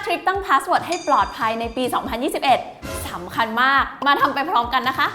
5 ทริคตั้งพาสเวิร์ดให้ปลอดภัยในปี 2021 สำคัญมาก มาทำไปพร้อมกันนะคะ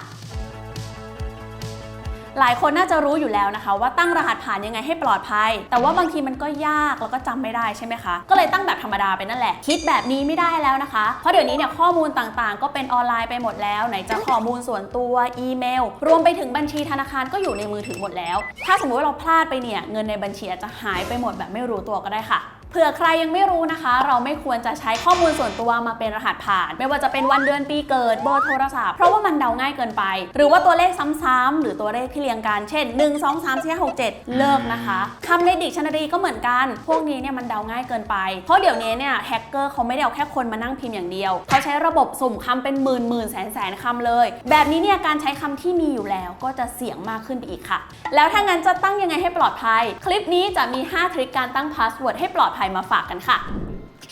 หลายคนน่าจะรู้อยู่แล้วนะคะ ว่าตั้งรหัสผ่านยังไงให้ปลอดภัย แต่ว่าบางทีมันก็ยากแล้วก็จำไม่ได้ใช่ไหมคะ ก็เลยตั้งแบบธรรมดาไปนั่นแหละ คิดแบบนี้ไม่ได้แล้วนะคะ เพราะเดี๋ยวนี้เนี่ยข้อมูลต่างๆ ก็เป็นออนไลน์ไปหมดแล้ว ไหนจะข้อมูลส่วนตัวอีเมล รวมไปถึงบัญชีธนาคารก็อยู่ในมือถือหมดแล้ว ถ้าสมมติว่าเราพลาดไปเนี่ยเงินในบัญชีอาจจะหายไปหมดแบบไม่รู้ตัวก็ได้ค่ะ ผื่อใครยังไม่รู้นะคะ เราไม่ควรจะใช้ข้อมูลส่วนตัวมาเป็นรหัสผ่าน ไม่ว่าจะเป็นวันเดือนปีเกิดเบอร์โทรศัพท์เพราะว่ามันเดาง่ายเกินไป หรือว่าตัวเลขซ้ำๆหรือตัวเลขที่เรียงกันเช่น 1 2 3 4 6 7 เลิกนะคะคำในดิกชันนารีก็เหมือนกัน พวกนี้เนี่ยมันเดาง่ายเกินไป เพราะเดี๋ยวนี้เนี่ยแฮกเกอร์เขาไม่ได้เอาแค่คนมานั่งพิมพ์อย่างเดียว เขาใช้ระบบสุ่มคำเป็นหมื่นหมื่นแสนแสนคำเลย แบบนี้เนี่ยการใช้คำที่มีอยู่แล้วก็จะเสี่ยงมากขึ้นไปอีกค่ะ แล้วถ้างั้นจะตั้งยังไงให้ปลอดภัย คลิปนี้จะมี 5 ทริคการตั้งพาสเวิร์ดให้ปลอดภัยมาฝากกันค่ะ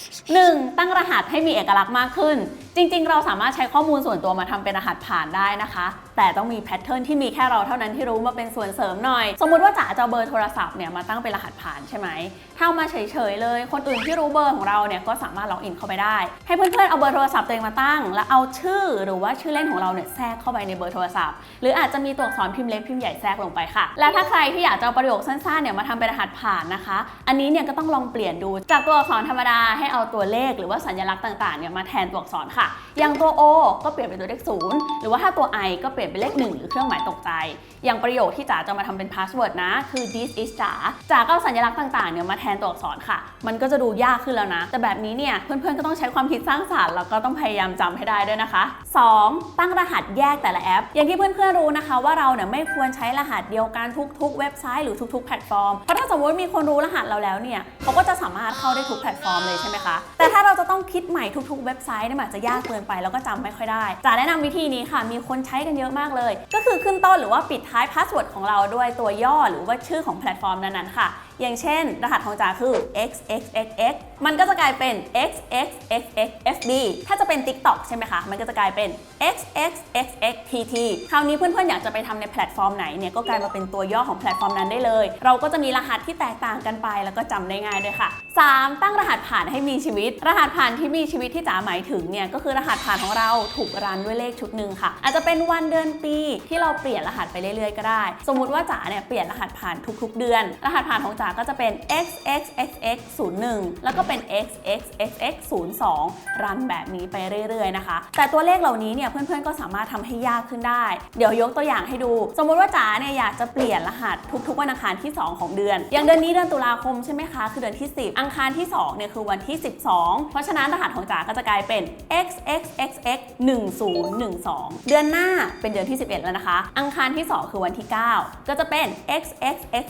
1. ตั้งรหัสให้มีเอกลักษณ์มากขึ้น จริง ๆ เราสามารถใช้ข้อมูลส่วนตัวมาทำเป็นรหัสผ่านได้นะคะแต่ต้องมีแพทเทิร์นที่มีแค่เราเท่านั้นที่รู้มาเป็นส่วนเสริมหน่อย สมมุติว่าจ๋าจะเอาเบอร์โทรศัพท์เนี่ยมาตั้งเป็นรหัสผ่านใช่ไหมถ้าเอามาเฉยๆเลย คนอื่นที่รู้เบอร์ของเราเนี่ยก็สามารถล็อกอินเข้าไปได้ ให้เพื่อนๆเอาเบอร์โทรศัพท์ตัวเองมาตั้ง แล้วเอาชื่อหรือว่าชื่อเล่นของเราเนี่ยแทรกเข้าไปในเบอร์โทรศัพท์ หรืออาจจะมีตัวอักษรพิมพ์เล็กพิมพ์ใหญ่แทรกลงไปค่ะ และถ้าใครที่อยากจะเอาประโยคสั้นๆเนี่ยมาทำเป็นรหัสผ่านนะคะ อันนี้เนี่ยก็ต้องลองเปลี่ยนดู จากตัวอักษรธรรมดาให้เอาตัวเลขหรือว่าสัญลักษณ์ต่างๆเนี่ยมาแทนตัวอักษรค่ะ อย่างตัว O ก็เปลี่ยนเป็นตัวเลขศูนย์หรือว่าถ้าตัว I ก็เปลี่ยนเป็นเลข1หรือเครื่องหมายตกใจ อย่างประโยคที่จ๋าจะมาทำเป็นพาสเวิร์ดนะ คือ this is จ๋าจ๋าก็เอาสัญลักษณ์ต่างๆเนี่ยมาแทนตัวอักษรค่ะ มันก็จะดูยากขึ้นแล้วนะ แต่แบบนี้เนี่ยเพื่อนๆก็ต้องใช้ความคิดสร้างสรรค์แล้วก็ต้องพยายามจำให้ได้ด้วยนะคะ 2. ตั้งรหัสแยกแต่ละแอป อย่างที่เพื่อนๆรู้นะคะว่าเราเนี่ยไม่ควรใช้รหัสเดียวกันทุกๆ เว็บไซต์หรือทุกๆแพลตฟอร์ม เพราะถ้าสมมติมีคนรู้รหัสเราแล้วเนี่ยเขาก็จะสามารถเข้าได้ทุกแพลตฟอร์มเลยใช่ไหมคะ แต่ถ้าเราจะต้องคิดใหม่ทุกๆ เว็บไซต์เนี่ยอาจจะยากเกินไปแล้วก็จำไม่ค่อยได้จ๋าแนะนำวิธีนี้ค่ะ มีคนใช้กันเยอะมากเลย ก็คือขึ้นต้นหรือว่าปิดท้ายพาสเวิร์ดของเราด้วยตัวย่อหรือว่าชื่อของแพลตฟอร์มนั้นๆค่ะ อย่างเช่น รหัสของจ๋าคือ xxxx มันก็จะกลายเป็น xxxxfb ถ้าจะเป็น TikTok ใช่ไหมคะ มันก็จะกลายเป็น xxxxtt คราวนี้เพื่อนๆ อยากจะไปทำในแพลตฟอร์มไหนเนี่ย ก็กลายมาเป็นตัวย่อของแพลตฟอร์มนั้นได้เลย เราก็จะมีรหัสที่แตกต่างกันไป แล้วก็จำได้ง่ายด้วยค่ะ 3. ตั้งรหัสผ่านให้มีชีวิต รหัสผ่านที่มีชีวิตที่จ๋าหมายถึงเนี่ย ก็คือรหัสผ่านของเราถูกรันด้วยเลขชุดหนึ่งค่ะ อาจจะเป็นวันเดือนปีที่เราเปลี่ยนรหัสไปเรื่อยๆ ก็ได้ สมมุติว่าจ๋าเนี่ยเปลี่ยนรหัสผ่านทุกๆ เดือน รหัสผ่านของจ๋าก็จะเป็น xxxx01 แล้วก็เป็น xxxx02 รันแบบนี้ไปเรื่อยๆนะคะ แต่ตัวเลขเหล่านี้เนี่ยเพื่อนๆก็สามารถทำให้ยากขึ้นได้ เดี๋ยวยกตัวอย่างให้ดู สมมุติว่าจ๋าเนี่ยอยากจะเปลี่ยนรหัสทุกๆวันอังคารที่ 2 ของเดือน อย่างเดือนนี้เดือนตุลาคมใช่ไหมคะ คือเดือนที่ 10 อังคารที่2เนี่ยคือวันที่ 12 เพราะฉะนั้นรหัสของจ๋าก็จะกลายเป็น xxxx 1012 เดือนหน้าเป็นเดือนที่ 11 แล้วนะคะ อังคารที่ 2 คือวันที่ 9 ก็จะเป็น xxxx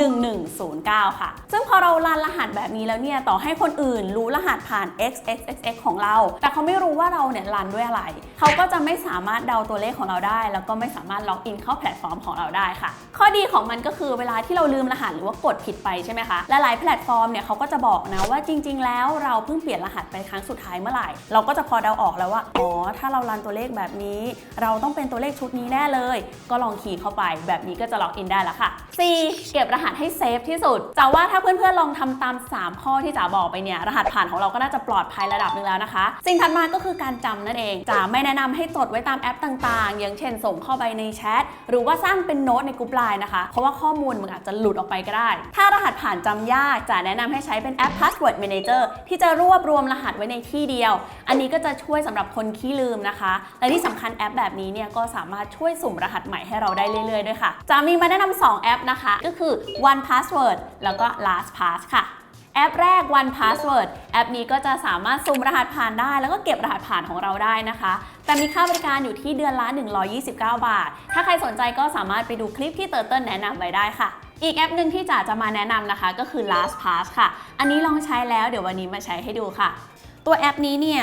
1109 ค่ะ ซึ่งพอเรารันรหัสแบบนี้แล้วเนี่ยต่อให้คนอื่นรู้รหัสผ่าน xxxx ของเรา แต่เขาไม่รู้ว่าเราเนี่ยรันด้วยอะไร เขาก็จะไม่สามารถเดาตัวเลขของเราได้ แล้วก็ไม่สามารถล็อกอินเข้าแพลตฟอร์มของเราได้ค่ะ ข้อดีของมันก็คือเวลาที่เราลืมรหัสหรือว่ากดผิดไปใช่ไหมคะและหลายแพลตฟอร์มเนี่ยเขาก็จะบอกนะว่าจริง ๆ แล้วเราเพิ่งเปลี่ยนรหัสไปครั้งสุดท้ายเมื่อไหร่ เราก็จะพอเดาออกแล้วว่าอ๋อถ้าเรารันตัวเลขแบบนี้ เราต้องเป็นตัวเลขชุดนี้แน่เลย ก็ลองคีย์เข้าไปแบบนี้ก็จะล็อกอินได้แล้วค่ะ 4. เก็บรหัสให้เซฟที่สุดจ๋าว่าถ้าเพื่อนๆลองทำตาม 3 ข้อที่จ๋าบอกไปเนี่ยรหัสผ่านของเราก็น่าจะปลอดภัยระดับหนึ่งแล้วนะคะ สิ่งถัดมาก็คือการจำนั่นเองจ๋าไม่แนะนำให้จดไว้ตามแอปต่างๆ อย่างเช่น ส่งเข้าไปในแชทหรือว่าสร้างเป็นโน้ตในกลุ่มไลน์นะคะเพราะว่าข้อมูลมันอาจจะหลุดออกไปก็ได้ ถ้ารหัสผ่านจำยากจ๋าแนะนำให้ใช้เป็นแอป Password Manager ที่จะรวบรวมรหัสไว้ในที่เดียว อันนี้ก็จะช่วยสำหรับคนขี้ลืมนะคะ และที่สำคัญแอปแบบนี้เนี่ยก็สามารถช่วยสุ่มรหัสใหม่ให้เราได้เรื่อยๆด้วยค่ะจ๋ามีมาแนะนำ2แอปนะคะ ก็คือ One Password แล้วก็ LastPass ค่ะ แอปแรก One Password แอปนี้ก็จะสามารถซุ่มรหัสผ่านได้ แล้วก็เก็บรหัสผ่านของเราได้นะคะ แต่มีค่าบริการอยู่ที่เดือนละ 129 บาท ถ้าใครสนใจก็สามารถไปดูคลิปที่เติร์เติ้ลแนะนำไว้ได้ค่ะอีกแอปหนึ่งที่จ๋าจะมาแนะนำนะคะก็คือ LastPass ค่ะ อันนี้ลองใช้แล้วเดี๋ยววันนี้มาใช้ให้ดูค่ะ ตัวแอปนี้เนี่ย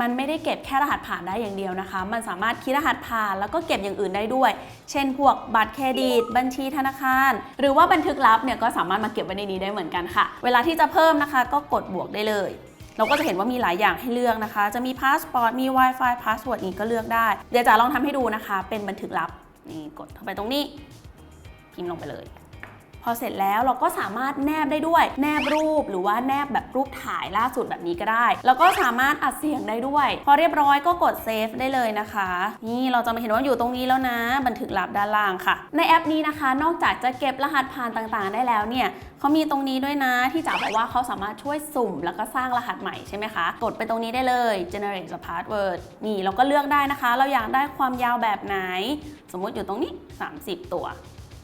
มันไม่ได้เก็บแค่รหัสผ่านได้อย่างเดียวนะคะ มันสามารถคิดรหัสผ่านแล้วก็เก็บอย่างอื่นได้ด้วย เช่นพวกบัตรเครดิต บัญชีธนาคาร หรือว่าบันทึกลับเนี่ยก็สามารถมาเก็บไว้ในนี้ได้เหมือนกันค่ะ เวลาที่จะเพิ่มนะคะ ก็กดบวกได้เลย เราก็จะเห็นว่ามีหลายอย่างให้เลือกนะคะ จะมีพาสปอร์ต มี Wi-Fi พาสเวิร์ดนี้ก็เลือกได้ เดี๋ยวจะลองทำให้ดูนะคะ เป็นบันทึกลับ นี่กดเข้าไปตรงนี้ พิมพ์ลงไปเลย พอเสร็จแล้วเราก็สามารถแนบได้ด้วย แนบรูปหรือว่าแนบแบบรูปถ่ายล่าสุดแบบนี้ก็ได้ แล้วก็สามารถอัดเสียงได้ด้วย พอเรียบร้อยก็กดเซฟได้เลยนะคะ นี่เราจะมาเห็นว่าอยู่ตรงนี้แล้วนะ บันทึกลับด้านล่างค่ะ ในแอปนี้นะคะ นอกจากจะเก็บรหัสผ่านต่างๆ ได้แล้วเนี่ยเขามีตรงนี้ด้วยนะที่จ๋าบอกว่าเขาสามารถช่วยสุ่ม แล้วก็สร้างรหัสใหม่ใช่ไหมคะ กดไปตรงนี้ได้เลย generate a password นี่เราก็เลือกได้นะคะ เราอยากได้ความยาวแบบไหน สมมติอยู่ตรงนี้ 30 ตัว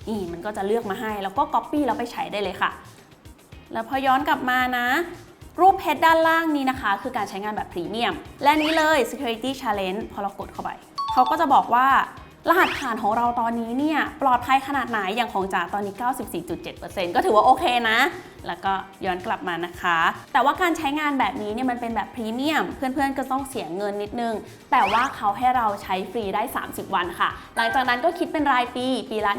นี่มันก็จะเลือกมาให้ แล้วก็ Copy แล้วไปใช้ได้เลยค่ะ แล้วพอย้อนกลับมานะ รูปเพชรด้านล่างนี้นะคะ คือการใช้งานแบบพรีเมียม และนี้เลย Security Challenge พอเรากดเข้าไป เขาก็จะบอกว่า รหัสผ่านของเราตอนนี้เนี่ยปลอดภัยขนาดไหนอย่างของจ๋าตอนนี้ 94.7%ก็ถือว่าโอเคนะ แล้วก็ย้อนกลับมานะคะ แต่ว่าการใช้งานแบบนี้เนี่ยมันเป็นแบบพรีเมียม เพื่อนๆก็ต้องเสียเงินนิดนึง แต่ว่าเขาให้เราใช้ฟรีได้ 30 วันค่ะ หลังจากนั้นก็คิดเป็นรายปี ปีละ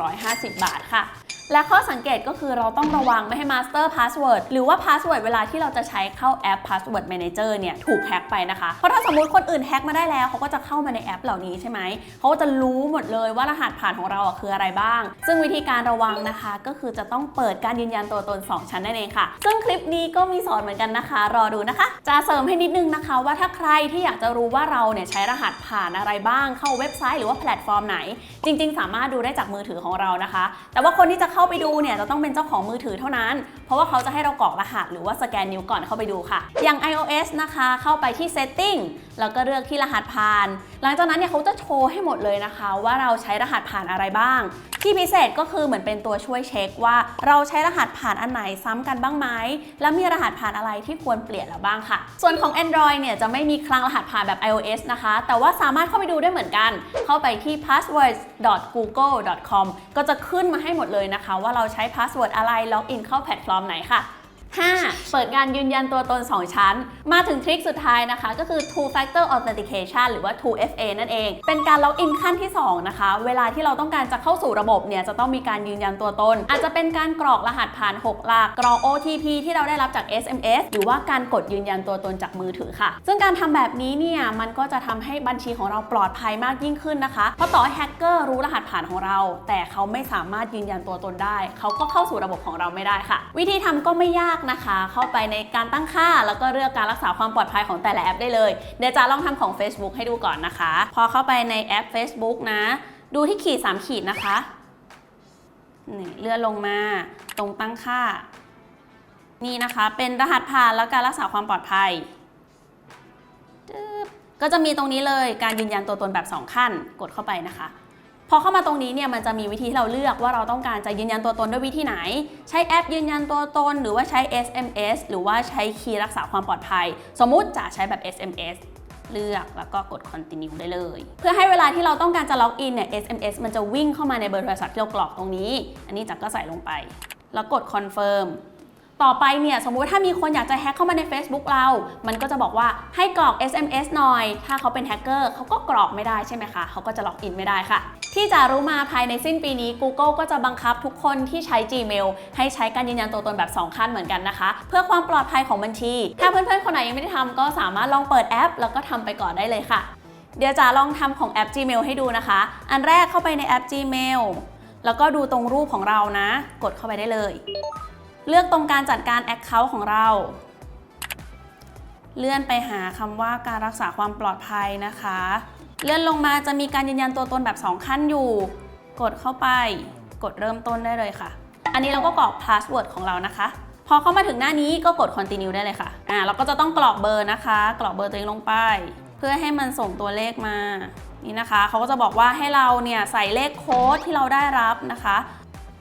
1,150 บาทค่ะ และข้อสังเกตก็คือเราต้องระวังไม่ให้ Master Password หรือว่า Password เวลาที่เราจะใช้เข้าแอป Password Manager เนี่ยถูกแฮ็กไปนะคะ เพราะถ้าสมมุติคนอื่นแฮ็กมาได้แล้วเขาก็จะเข้ามาในแอปเหล่านี้ใช่ไหม เขาก็จะรู้หมดเลยว่ารหัสผ่านของเราคืออะไรบ้าง ซึ่งวิธีการระวังนะคะก็คือจะต้องเปิดการยืนยันตัวตน 2 ชั้นนั่นเองค่ะ ซึ่งคลิปนี้ก็มีสอนเหมือนกันนะคะ รอดูนะคะ จะเสริมให้นิดนึงนะคะ ว่าถ้าใครที่อยากจะรู้ว่าเราเนี่ยใช้รหัสผ่านอะไรบ้าง เข้าเว็บไซต์หรือว่าแพลตฟอร์มไหน จริง ๆ สามารถดูได้จากมือถือของเรานะคะ แต่ว่าคนที่จะเข้าไปดูเนี่ยจะต้องเป็นเจ้าของมือถือเท่านั้น เพราะว่าเขาจะให้เรากรอกรหัส หรือว่าสแกนนิ้วก่อนเข้าไปดูค่ะ อย่าง iOS นะคะ เข้าไปที่ setting แล้วก็เลือกที่รหัสผ่าน หลังจากนั้นเนี่ยเขาจะโชว์ให้หมดเลยนะคะ ว่าเราใช้รหัสผ่านอะไรบ้าง ที่พิเศษก็คือเหมือนเป็นตัวช่วยเช็คว่าเราใช้รหัสผ่านอันไหนซ้ำกันบ้างไหมแล้วมีรหัสผ่านอะไรที่ควรเปลี่ยนแล้วบ้างค่ะ ส่วนของ Android เนี่ยจะไม่มีคลังรหัสผ่านแบบ iOS นะคะ แต่ว่าสามารถเข้าไปดูได้เหมือนกัน เข้าไปที่ passwords.google.com ก็จะขึ้นมาให้หมดเลยนะคะ ว่าเราใช้ password อะไรล็อกอินเข้าแพลตฟอร์มไหนค่ะ 5. เปิดการยืนยันตัวตน 2 ชั้น มาถึงทริคสุดท้ายนะคะ ก็คือ two factor authentication หรือว่า 2FA นั่นเอง เป็นการล็อกอินขั้นที่ 2 นะคะ เวลาที่เราต้องการจะเข้าสู่ระบบเนี่ย จะต้องมีการยืนยันตัวตน อาจจะเป็นการกรอกรหัสผ่าน 6 หลัก กรอก OTP ที่เราได้รับจาก SMS หรือว่าการกดยืนยันตัวตนจากมือถือค่ะ ซึ่งการทำแบบนี้เนี่ย มันก็จะทำให้บัญชีของเราปลอดภัยมากยิ่งขึ้นนะคะ เพราะต่อแฮกเกอร์รู้รหัสผ่านของเรา แต่เขาไม่สามารถยืนยันตัวตนได้ เขาก็เข้าสู่ระบบของเราไม่ได้ค่ะ วิธีทำก็ไม่ยากนะคะ เข้าไปในการตั้งค่า แล้วก็เลือกการรักษาความปลอดภัยของแต่ละแอปได้เลย เดี๋ยวจะลองทำของ Facebook ให้ดูก่อนนะคะ พอเข้าไปในแอป Facebook นะ ดูที่ขีด 3 ขีดนะคะนี่เลื่อนลงมาตรงตั้งค่า นี่นะคะเป็นรหัสผ่านแล้วการรักษาความปลอดภัยก็จะมีตรงนี้เลยการยืนยันตัวตนแบบ 2 ขั้นกดเข้าไปนะคะ พอเข้ามาตรงนี้เนี่ยมันจะมีวิธีที่เราเลือกว่าเราต้องการจะยืนยันตัวตนด้วยวิธีไหน ใช้แอปยืนยันตัวตน หรือว่าใช้ SMS หรือว่าใช้คีย์รักษาความปลอดภัย สมมุติจะใช้แบบ SMS เลือกแล้วก็กด continue ได้เลย เพื่อให้เวลาที่เราต้องการจะล็อกอินเนี่ย SMS มันจะวิ่งเข้ามาในเบอร์โทรศัพท์ที่เรากรอกตรงนี้ อันนี้จักก็ใส่ลงไป แล้วกด confirm ต่อไปเนี่ยสมมุติถ้ามีคนอยากจะแฮ็กเข้ามาใน Facebook เรา มันก็จะบอกว่าให้กรอก SMS หน่อย ถ้าเขาเป็นแฮกเกอร์เขาก็กรอกไม่ได้ใช่ไหมคะ เขาก็จะล็อกอินไม่ได้ค่ะ ที่จะรู้มาภายในสิ้นปีนี้ Google ก็จะบังคับทุกคนที่ใช้ Gmail ให้ใช้การยืนยันตัวตนแบบ 2 ขั้นเหมือนกันนะคะ เพื่อความปลอดภัยของบัญชี ถ้าเพื่อนๆคนไหนยังไม่ได้ทำก็สามารถลองเปิดแอป แล้วก็ทำไปก่อนได้เลยค่ะ เดี๋ยวจะลองทำของแอป Gmail ให้ดูนะคะ อันแรกเข้าไปในแอป Gmail แล้วก็ดูตรงรูปของเรานะ กดเข้าไปได้เลย เลือกตรงการจัดการ Account ของเรา เลื่อนไปหาคำว่าการรักษาความปลอดภัยนะคะ เลื่อนลงมาจะมีการยืนยันตัวตนแบบ 2 ขั้นอยู่ กดเข้าไป กดเริ่มต้นได้เลยค่ะ อันนี้เราก็กรอก password ของเรานะคะ พอเข้ามาถึงหน้านี้ก็กด continue ได้เลยค่ะ อ่าเราก็จะต้องกรอกเบอร์นะคะ กรอกเบอร์ตัวเองลงไป เพื่อให้มันส่งตัวเลขมา นี่นะคะ เขาก็จะบอกว่าให้เราเนี่ยใส่เลขโค้ดที่เราได้รับนะคะ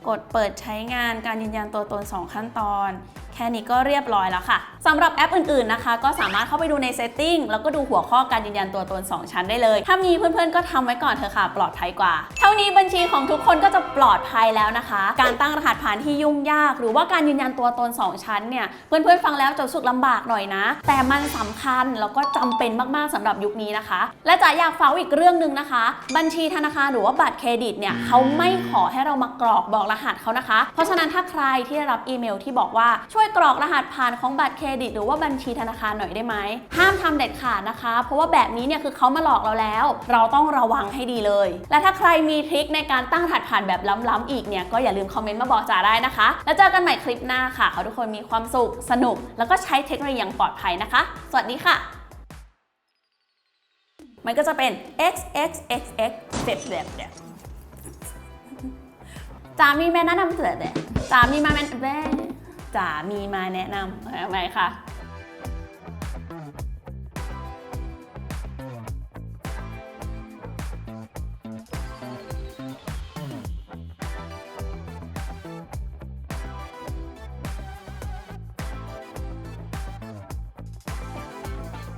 กดเปิดใช้งานการยืนยันตัวตน 2 ขั้นตอน แค่นี้ก็เรียบร้อยแล้วค่ะสำหรับแอปอื่นๆนะคะ ก็สามารถเข้าไปดูใน Setting แล้วก็ดูหัวข้อการยืนยันตัวตน 2 ชั้นได้เลย ถ้ามีเพื่อนๆก็ทำไว้ก่อนเถอะค่ะ ปลอดภัยกว่า เท่านี้บัญชีของทุกคนก็จะปลอดภัยแล้วนะคะ การตั้งรหัสผ่านที่ยุ่งยาก หรือว่าการยืนยันตัวตน 2 ชั้นเนี่ยเพื่อนๆฟังแล้วจะสึกลำบากหน่อยนะ แต่มันสำคัญแล้วก็จำเป็นมากๆสำหรับยุคนี้นะคะ และจ๋าอยากฝากอีกเรื่องหนึ่งนะคะ บัญชีธนาคารหรือว่าบัตรเครดิตเนี่ยเขาไม่ขอให้เรามากรอกบอกรหัสเขานะคะ เพราะฉะนั้นถ้าใครที่ได้รับอีเมลที่บอกว่าช่วยกรอกรหัสผ่านของบัตรเครดิต หรือว่าบัญชีธนาคารหน่อยได้ไหมห้ามทำเด็ดขาดนะคะ เพราะว่าแบบนี้เนี่ยคือเขามาหลอกเราแล้ว เราต้องระวังให้ดีเลย และถ้าใครมีทริคในการตั้งรหัสผ่านแบบล้ำๆอีกเนี่ยก็อย่าลืมคอมเมนต์มาบอกจ๋าได้นะคะ แล้วเจอกันใหม่คลิปหน้าค่ะขอทุกคนมีความสุขสนุก แล้วก็ใช้เทคโนโลยีอย่างปลอดภัยนะคะ สวัสดีค่ะ มันก็จะเป็น x x x x เจ็ดแบบเนี่ย จามีแม่แนะนำเสร็จเลยจามีมาแม่แม่จามีมาแนะนำอะไหมคะ